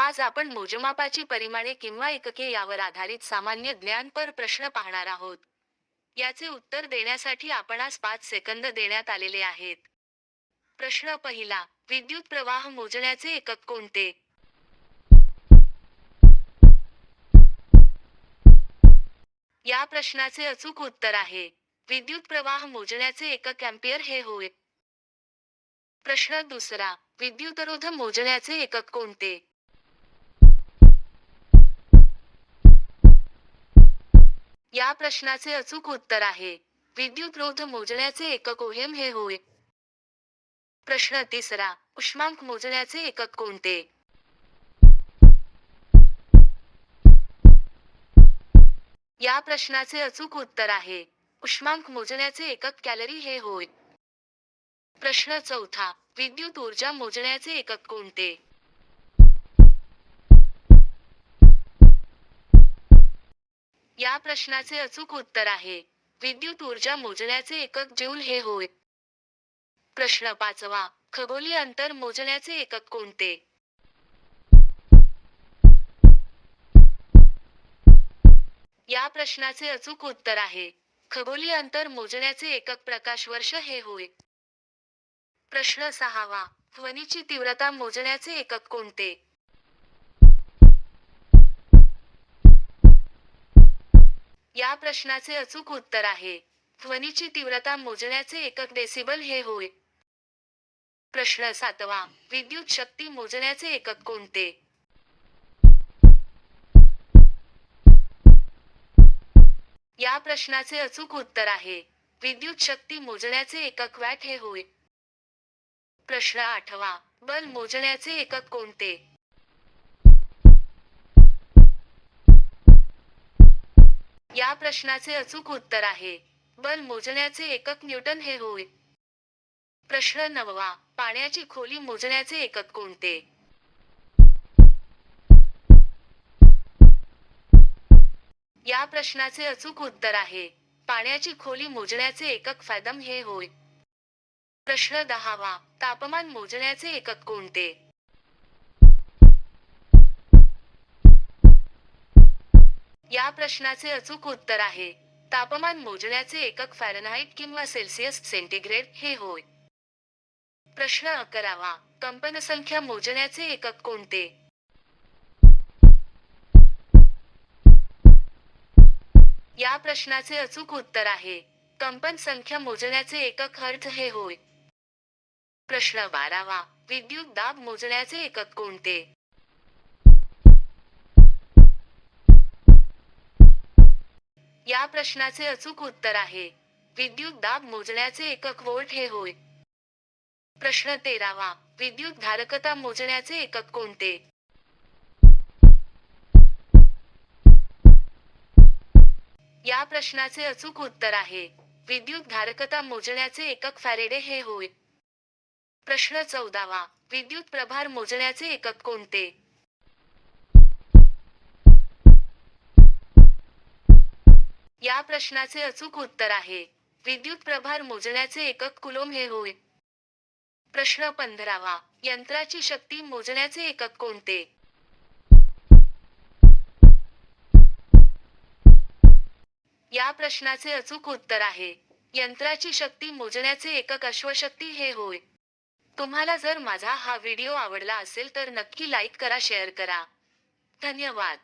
आज आपण मोजमापाची परिमाणे किंवा एकके यावर आधारित सामान्य ज्ञान पर प्रश्न पाहणार आहोत. याचे उत्तर देण्यासाठी आपणास पाच सेकंद देण्यात आलेले आहेत. प्रश्न पहिला विद्युत प्रवाह मोजण्याचे एकक कोणते? या प्रश्नाचे अचूक उत्तर आहे. विद्युत प्रवाह मोजण्याचे एकक अँपियर हे होय. प्रश्न दुसरा विद्युतरोध मोजण्याचे एकक कोणते? या प्रश्नाचे अचूक उत्तर आहे. विद्युत रोध मोजण्याचे एकक ओहेम हे होय. प्रश्न तिसरा उष्मांक मोजण्याचे एकक कोणते? या प्रश्नाचे अचूक उत्तर आहे. उष्मांक मोजण्याचे एकक कॅलरी हे होय. प्रश्न चौथा विद्युत ऊर्जा मोजण्याचे एकक कोणते? या प्रश्नाचे अचूक उत्तर आहे. विद्युत ऊर्जा मोजण्याचे एकक ज्यूल हे होय. प्रश्न पाचवा. खगोलीय अंतर मोजण्याचे एकक कोणते? या प्रश्नाचे अचूक उत्तर आहे. खगोलीय अंतर मोजण्याचे एकक प्रकाश वर्ष हे होय. प्रश्न सहावा. ध्वनीची तीव्रता मोजण्याचे एकक कोणते? या प्रश्नाचे अचूक उत्तर आहे. ध्वनीची तीव्रता मोजण्याचे एकक डेसिबल हे होय. प्रश्न सातवा. विद्युत शक्ती मोजण्याचे एकक कोणते? या प्रश्नाचे अचूक उत्तर आहे. विद्युत शक्ती मोजण्याचे एकक वॅट हे होय. प्रश्न आठवा. बल मोजण्याचे एकक कोणते? या प्रश्नाचे अचूक उत्तर आहे. बल मोजण्याचे एकक न्यूटन हे होय. प्रश्न नववा पाण्याची खोली मोजण्याचे एकक कोणते? या प्रश्नाचे अचूक उत्तर आहे. पाण्याची खोली मोजण्याचे एकक फॅदम हे होय. प्रश्न दहावा तापमान मोजण्याचे एकक कोणते? या प्रश्नाचे अचूक उत्तर आहे. तापमान मोजण्याचे एकक फॅरनहाईट किंवा सेल्सिअस सेंटीग्रेड हे होय. प्रश्न अकरावा. कंपनसंख्या मोजण्याचे एकक कोणते? या प्रश्नाचे अचूक उत्तर आहे. कंपन संख्या मोजण्याचे एकक हर्थ हे होय. प्रश्न बारावा. विद्युत दाब मोजण्याचे एकक कोणते? या प्रश्नाचे अचूक उत्तर आहे. विद्युत दाब मोजण्याचे एकक वोल्ट हे होय. प्रश्न तेरावा. विद्युत धारकता मोजण्याचे एकक कोणते? या प्रश्नाचे अचूक उत्तर आहे. विद्युत धारकता मोजण्याचे एकक फॅरेडे हे होय. प्रश्न चौदावा. विद्युत प्रभार मोजण्याचे एकक कोणते? या प्रश्नाचे अचूक उत्तर आहे. विद्युत प्रभार मोजण्याचे एकक कुलोम हे होय. प्रश्न पंधरावा. यंत्राची शक्ती मोजण्याचे एकक कोणते? या प्रश्नाचे अचूक उत्तर आहे. यंत्राची शक्ती मोजण्याचे एकक अश्वशक्ती हे होय. तुम्हाला जर माझा हा व्हिडिओ आवडला असेल तर नक्की लाईक करा शेअर करा. धन्यवाद.